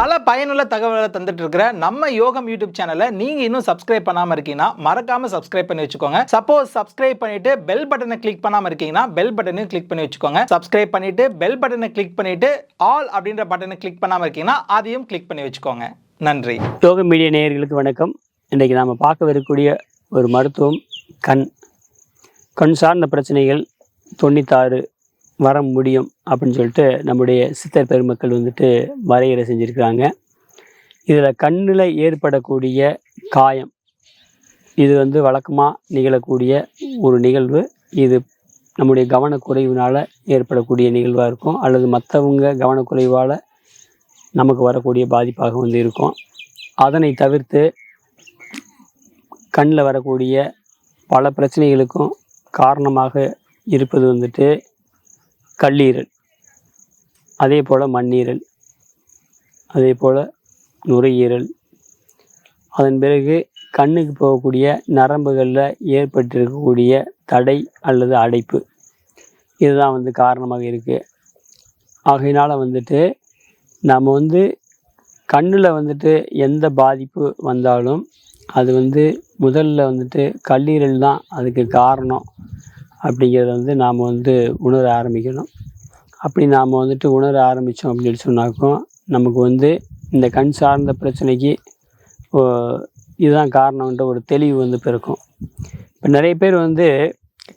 பல பயனுள்ள தகவல்களை தந்துட்டு இருக்கிற நம்ம யோகம் யூடியூப் சேனலை நீங்க இன்னும் சப்ஸ்கிரைப் பண்ணாம இருக்கீங்கன்னா மறக்காம சப்ஸ்கிரைப் பண்ணி வச்சுக்கோங்க. சப்போஸ் சப்ஸ்கிரைப் பண்ணிட்டு பெல் பட்டனை கிளிக் பண்ணாம இருக்கீங்கன்னா பெல் பட்டனையும் கிளிக் பண்ணி வச்சுக்கோங்க. சப்ஸ்கிரைப் பண்ணிட்டு பெல் பட்டனை கிளிக் பண்ணிட்டு ஆல் அப்படின்ற பட்டனை கிளிக் பண்ணாம இருக்கீங்கன்னா அதையும் கிளிக் பண்ணி வச்சுக்கோங்க. நன்றி. யோக மீடியா நேயர்களுக்கு வணக்கம். இன்றைக்கி நாம் பார்க்கவிருக்கக்கூடிய ஒரு மருத்துவம் கண். கண் சார்ந்த பிரச்சனைகள் தொண்ணூத்தாறு வர முடியும் அப்படின்னு சொல்லிட்டு நம்முடைய சித்தர் பெருமக்கள் வந்துட்டு வரையறை செஞ்சுருக்கிறாங்க. இதில் கண்ணில் ஏற்படக்கூடிய காயம் இது வந்து வழக்கமாக நிகழக்கூடிய ஒரு நிகழ்வு. இது நம்முடைய கவனக்குறைவினால் ஏற்படக்கூடிய நிகழ்வாக இருக்கும். அல்லது மற்றவங்க கவனக்குறைவால் நமக்கு வரக்கூடிய பாதிப்பாக வந்து இருக்கும். அதனை தவிர்த்து கண்ணில் வரக்கூடிய பல பிரச்சனைகளுக்கும் காரணமாக இருப்பது வந்துட்டு கல்லீரல். அதே போல் மண்ணீரல். அதே போல் நுரையீரல். அதன் பிறகு கண்ணுக்கு போகக்கூடிய நரம்புகளில் ஏற்பட்டிருக்கக்கூடிய தடை அல்லது அடைப்பு. இதுதான் வந்து காரணமாக இருக்குது ஆகையினால் வந்துட்டு நம்ம வந்து கண்ணில் வந்துட்டு எந்த பாதிப்பு வந்தாலும் அது வந்து முதல்ல வந்துட்டு கல்லீரல் தான் அதுக்கு காரணம். அப்படிங்கிறத வந்து நாம் வந்து உணர ஆரம்பிக்கணும். அப்படி நாம் வந்துட்டு உணர ஆரம்பித்தோம் அப்படின்னு சொன்னாக்கும் நமக்கு வந்து இந்த கண் சார்ந்த பிரச்சனைக்கு ஓ, இதுதான் காரணம்ன்ற ஒரு தெளிவு வந்து பிறக்கும். இப்போ நிறைய பேர் வந்து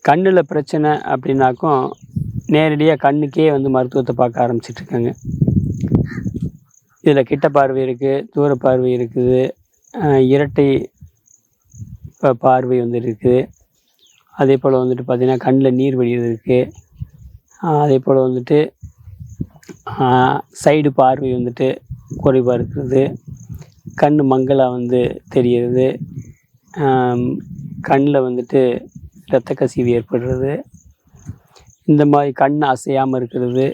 கண்ணில் பிரச்சனை அப்படின்னாக்கும் நேரடியாக கண்ணுக்கே வந்து மருத்துவத்தை பார்க்க ஆரம்பிச்சிட்ருக்காங்க இதில் கிட்ட பார்வை இருக்குது தூர பார்வை இருக்குது இரட்டை பார்வை வந்து இருக்குது. அதே போல் வந்துட்டு பார்த்திங்கன்னா கண்ணில் நீர் வடிகிறதுக்கு இருக்குது அதே போல் வந்துட்டு சைடு பார்வை வந்துட்டு குறைவாக இருக்கிறது. கண் மங்கலாக வந்து தெரிகிறது. கண்ணில் வந்துட்டு இரத்த கசிவு ஏற்படுறது. இந்த மாதிரி கண் அசையாமல் இருக்கிறது.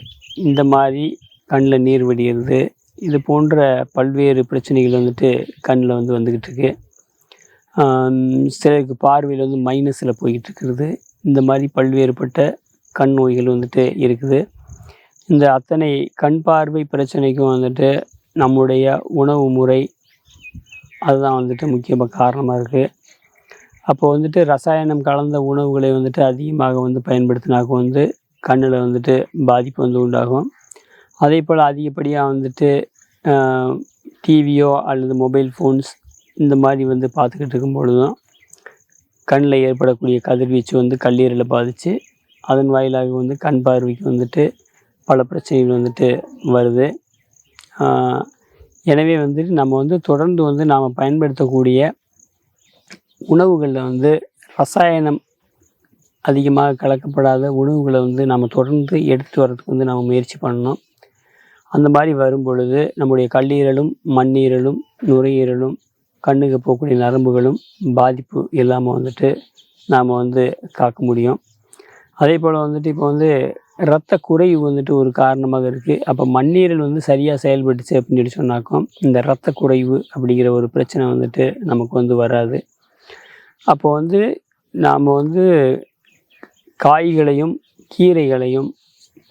இந்த மாதிரி கண்ணில் நீர் வடிகிறது இது போன்ற பல்வேறு பிரச்சனைகள் வந்துட்டு கண்ணில் வந்து வந்துக்கிட்டு இருக்கு. சிலருக்கு பார்வையில் வந்து மைனஸில் போய்கிட்டு இருக்கிறது இந்த மாதிரி பல்வேறுபட்ட கண் நோய்கள் வந்துட்டு இருக்குது. இந்த அத்தனை கண் பார்வை பிரச்சனைக்கும் வந்துட்டு நம்முடைய உணவு முறை அதுதான் வந்துட்டு முக்கியமாக காரணமாக இருக்குது அப்போ வந்துட்டு ரசாயனம் கலந்த உணவுகளை வந்துட்டு அதிகமாக வந்து பயன்படுத்தினாக்க வந்து கண்ணில் வந்துட்டு பாதிப்பு வந்து உண்டாகும். அதே போல் அதிகப்படியாக வந்துட்டு டிவியோ அல்லது மொபைல் ஃபோன்ஸ் இந்த மாதிரி வந்து பார்த்துக்கிட்டு இருக்கும் தான் கண்ணில் ஏற்படக்கூடிய கதிர்வீச்சு வந்து கல்லீரலை பாதித்து அதன் வாயிலாக வந்து கண் பார்வைக்கு வந்துட்டு பல பிரச்சனைகள் வந்துட்டு வருது. எனவே வந்துட்டு நம்ம வந்து தொடர்ந்து வந்து நாம் பயன்படுத்தக்கூடிய உணவுகளில் வந்து ரசாயனம் அதிகமாக கலக்கப்படாத உணவுகளை வந்து நம்ம தொடர்ந்து எடுத்து வர்றதுக்கு வந்து நம்ம முயற்சி பண்ணணும். அந்த மாதிரி வரும் பொழுது நம்முடைய கல்லீரலும் மண்ணீரலும் நுரையீரலும் கண்ணுக்கு போகக்கூடிய நரம்புகளும் பாதிப்பு இல்லாமல் வந்துட்டு நாம் வந்து காக்க முடியும். அதே போல் வந்துட்டு இப்போ வந்து இரத்த குறைவு வந்துட்டு ஒரு காரணமாக இருக்குது அப்போ மண்ணீரல் வந்து சரியாக செயல்பட்டுச்சு அப்படின்னு சொல்லி சொன்னாக்கும் இந்த இரத்த குறைவு அப்படிங்கிற ஒரு பிரச்சனை வந்துட்டு நமக்கு வந்து வராது. அப்போ வந்து நாம் வந்து காய்களையும் கீரைகளையும்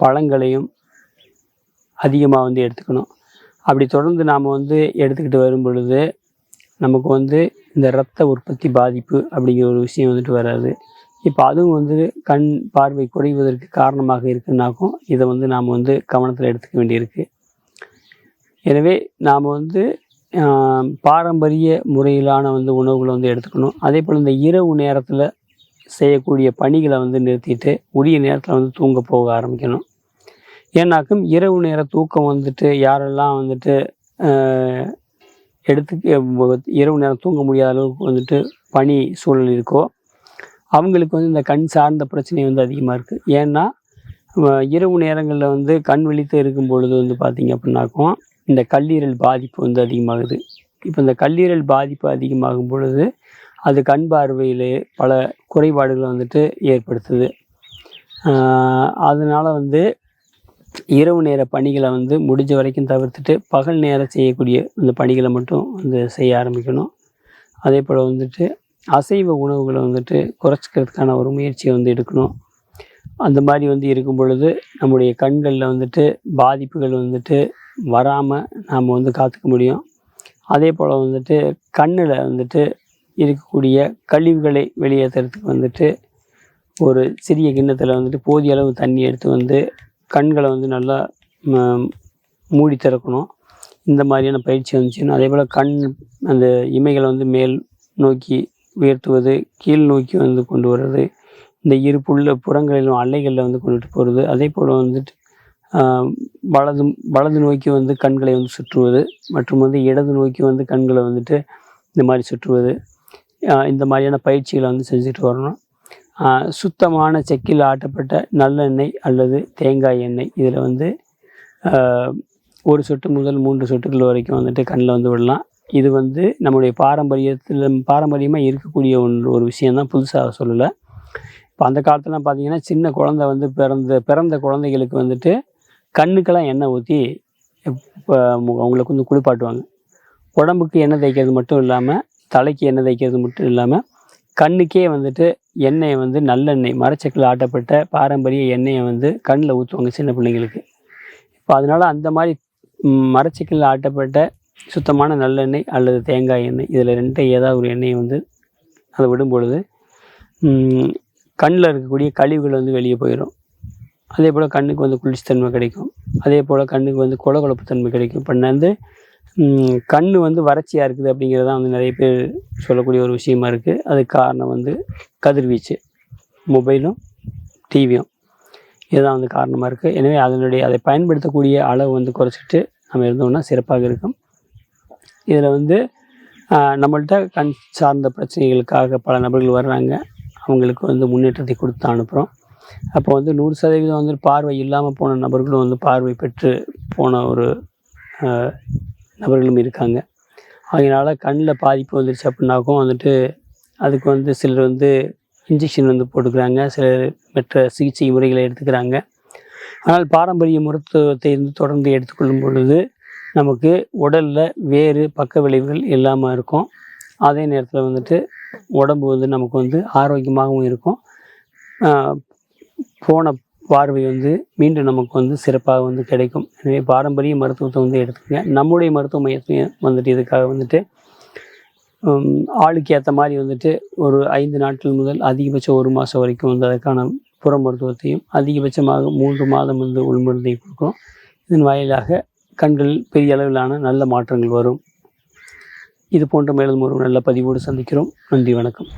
பழங்களையும் அதிகமாக வந்து எடுத்துக்கணும். அப்படி தொடர்ந்து நாம் வந்து எடுத்துக்கிட்டு வரும் பொழுது நமக்கு வந்து இந்த இரத்த உற்பத்தி பாதிப்பு அப்படிங்கிற ஒரு விஷயம் வந்துட்டு வராது. இப்போ அதுவும் வந்து கண் பார்வை குறைவதற்கு காரணமாக இருக்குன்னாக்கும் இதை வந்து நாம் வந்து கவனத்தில் எடுத்துக்க வேண்டியிருக்கு. எனவே நாம் வந்து பாரம்பரிய முறையிலான வந்து உணவுகளை வந்து எடுத்துக்கணும். அதே போல் இந்த இரவு நேரத்தில் செய்யக்கூடிய பணிகளை வந்து நிறுத்திட்டு உரிய நேரத்தில் வந்து தூங்க போக ஆரம்பிக்கணும். ஏன்னாக்கும் இரவு நேர தூக்கம் வந்துட்டு யாரெல்லாம் வந்துட்டு எடுத்து இரவு நேரம் தூங்க முடியாத அளவுக்கு வந்துட்டு பனி சூழல் இருக்கோ அவங்களுக்கு வந்து இந்த கண் சார்ந்த பிரச்சனை வந்து அதிகமாக இருக்குது ஏன்னா இரவு நேரங்களில் வந்து கண் விழித்து இருக்கும் பொழுது வந்து பார்த்திங்க அப்படின்னாக்கும் இந்த கல்லீரல் பாதிப்பு வந்து அதிகமாகுது. இப்போ இந்த கல்லீரல் பாதிப்பு அதிகமாகும் பொழுது அது கண் பார்வையிலே பல குறைபாடுகளை வந்துட்டு ஏற்படுத்துது. அதனால் வந்து இரவு நேர பணிகளை வந்து முடிஞ்ச வரைக்கும் தவிர்த்துட்டு பகல் நேரம் செய்யக்கூடிய இந்த பணிகளை மட்டும் வந்து செய்ய ஆரம்பிக்கணும். அதே போல் வந்துட்டு அசைவ உணவுகளை வந்துட்டு குறைச்சிக்கிறதுக்கான ஒரு முயற்சியை வந்து எடுக்கணும். அந்த மாதிரி வந்து இருக்கும் பொழுது நம்முடைய கண்களில் வந்துட்டு பாதிப்புகள் வந்துட்டு வராமல் நாம் வந்து காத்துக்க முடியும். அதே போல் வந்துட்டு கண்ணில் வந்துட்டு இருக்கக்கூடிய கழிவுகளை வெளியேற்றுறதுக்கு வந்துட்டு ஒரு சிறிய கிண்ணத்தில் வந்துட்டு போதிய அளவு தண்ணி எடுத்து வந்து கண்களை வந்து நல்லா மூடி திறக்கணும். இந்த மாதிரியான பயிற்சி வந்துச்சுன்னா அதே போல் கண் அந்த இமைகளை வந்து மேல் நோக்கி உயர்த்துவது கீழ் நோக்கி வந்து கொண்டு வர்றது இந்த இரு புள்ள புறங்களிலும் அலைகளில் வந்து கொண்டுட்டு போகிறது அதே போல் வந்துட்டு வலது வலது நோக்கி வந்து கண்களை வந்து சுற்றுவது மற்றும் வந்து இடது நோக்கி வந்து கண்களை வந்துட்டு இந்த மாதிரி சுற்றுவது இந்த மாதிரியான பயிற்சிகளை வந்து செஞ்சுட்டு வரணும். சுத்தமான செக்கில் ஆட்டப்பட்ட நல்லெண்ணெய் அல்லது தேங்காய் எண்ணெய். இதில் வந்து ஒரு சொட்டு முதல் மூன்று சொட்டுகள் வரைக்கும் வந்துட்டு கண்ணில் வந்து விடலாம். இது வந்து நம்முடைய பாரம்பரியத்தில் பாரம்பரியமாக இருக்கக்கூடிய ஒன்று ஒரு விஷயந்தான் புதுசாக சொல்லலை. இப்போ அந்த காலத்துலாம் பார்த்தீங்கன்னா சின்ன குழந்தை வந்து பிறந்த பிறந்த குழந்தைகளுக்கு வந்துட்டு கண்ணுக்கெல்லாம் எண்ணெய் ஊற்றி இப்போ அவங்களுக்கு வந்து குளிப்பாட்டுவாங்க. உடம்புக்கு எண்ணெய் தேய்க்கிறது மட்டும் இல்லாமல் தலைக்கு எண்ணெய் தேய்க்கிறது மட்டும் இல்லாமல் கண்ணுக்கே வந்துட்டு எண்ணெயை வந்து நல்லெண்ணெய் மரச்சக்கில் ஆட்டப்பட்ட பாரம்பரிய எண்ணெயை வந்து கண்ணில் ஊற்றுவாங்க சின்ன பிள்ளைங்களுக்கு. இப்போ அதனால் அந்த மாதிரி மரச்சக்கில் ஆட்டப்பட்ட சுத்தமான நல்லெண்ணெய் அல்லது தேங்காய் எண்ணெய் இதில் ரெண்டு ஏதாவது ஒரு எண்ணெயை வந்து அதை விடும் பொழுது கண்ணில் இருக்கக்கூடிய கழிவுகள் வந்து வெளியே போயிடும் அதே போல் கண்ணுக்கு வந்து குளிர்ச்சித்தன்மை கிடைக்கும். அதே போல் கண்ணுக்கு வந்து கொலகொலப்பு தன்மை கிடைக்கும். இப்போ வந்து கண் வந்து வறட்சியாக இருக்குது அப்படிங்கிறது தான் வந்து நிறைய பேர் சொல்லக்கூடிய ஒரு விஷயமா இருக்குது அதுக்கு காரணம் வந்து கதிர்வீச்சு. மொபைலும் டிவியும். இதுதான் வந்து காரணமாக இருக்குது எனவே அதனுடைய அதை பயன்படுத்தக்கூடிய அளவு வந்து குறைச்சிட்டு நம்ம இருந்தோம்னா சிறப்பாக இருக்கும். இதில் வந்து நம்மள்கிட்ட கண் சார்ந்த பிரச்சனைகளுக்காக பல நபர்கள் வர்றாங்க. அவங்களுக்கு வந்து முன்னேற்றத்தை கொடுத்து அனுப்புகிறோம் அப்போ வந்து நூறு சதவீதம் வந்து பார்வை இல்லாமல் போன நபர்களும் வந்து பார்வை பெற்று போன ஒரு நபர்களும் இருக்காங்க. அதனால் கண்ணில் பாதிப்பு வந்துருச்சு அப்படின்னாக்கும் வந்துட்டு அதுக்கு வந்து சிலர் வந்து இன்ஜெக்ஷன் வந்து போட்டுக்கிறாங்க. சிலர் மற்ற சிகிச்சை முறைகளை எடுத்துக்கிறாங்க. ஆனால் பாரம்பரிய மருத்துவத்தை வந்து தொடர்ந்து எடுத்துக்கொள்ளும் பொழுது நமக்கு உடலில் வேறு பக்க விளைவுகள் இல்லாமல் இருக்கும். அதே நேரத்தில் வந்துட்டு உடம்பு வந்து நமக்கு வந்து ஆரோக்கியமாகவும் இருக்கும். போன பார்வை வந்து மீண்டும் நமக்கு வந்து சிறப்பாக வந்து கிடைக்கும். எனவே பாரம்பரிய மருத்துவத்தை வந்து எடுத்துக்கங்க. நம்முடைய மருத்துவ மையத்தையும் வந்துட்டு இதுக்காக வந்துட்டு ஆளுக்கு ஏற்ற மாதிரி வந்துட்டு ஒரு ஐந்து நாட்கள் முதல் அதிகபட்சம் ஒரு மாதம் வரைக்கும் வந்து அதற்கான புற மருத்துவத்தையும் அதிகபட்சமாக மூன்று மாதம் வந்து உள்மருந்தை கொடுக்குறோம் இதன் வாயிலாக கண்களில் பெரிய அளவிலான நல்ல மாற்றங்கள் வரும். இது போன்ற மேலும் ஒரு நல்ல பதிவோடு சந்திக்கிறோம். நன்றி வணக்கம்.